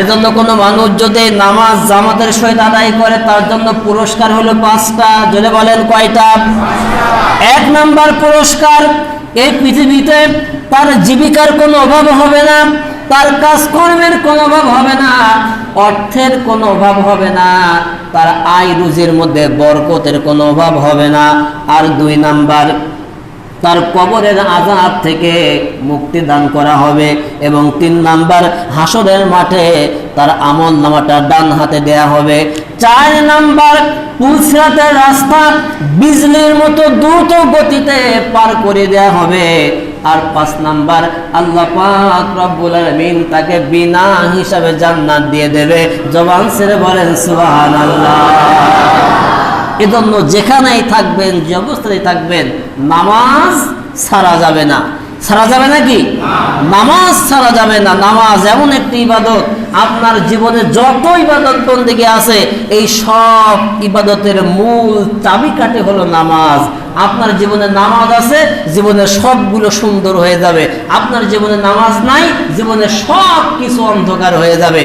এজন্য কোনো মানুষ যদি নামাজ জামাতের সহিত আদায় করে, তার জন্য পুরস্কার হলো পাঁচটা। যদি বলেন কয়টা? এক নাম্বার পুরস্কার, এই পৃথিবীতে তার জীবিকার কোনো অভাব হবে না, তার কাজকর্মের কোনো অভাব হবে না, অর্থের কোনো অভাব হবে না, তার আয় রুজির মধ্যে বরকতের কোনো অভাব হবে না। আর দুই নাম্বার তার কবরের আজাব থেকে মুক্তি দান করা হবে এবং তিন নাম্বার হাসরের মাঠে তার আমল নামাটা ডান হাতে দেয়া হবে। চার নাম্বার পুলসিরাতের রাস্তা বিজলির মতো দ্রুত গতিতে পার করে দেয়া হবে। আর পাঁচ নাম্বার আল্লাহ পাক রব্বুল আলামিন তাকে বিনা হিসাবে জান্নাত দিয়ে দেবে। জবান ছেড়ে বলেন, সুবহানাল্লাহ। এজন্য যেখানেই থাকবেন, যে অবস্থায় থাকবেন নামাজ ছাড়া যাবে না। ছাড়া যাবে নাকি নামাজ ছাড়া যাবে না। নামাজ এমন একটি ইবাদত, আপনার জীবনে যত ইবাদত বন্দিকে আছে, এই সব ইবাদতের মূল চাবিকাঠি হলো নামাজ। আপনার জীবনে নামাজ আছে, জীবনে সবগুলো সুন্দর হয়ে যাবে। আপনার জীবনে নামাজ নাই, জীবনে সব কিছু অন্ধকার হয়ে যাবে।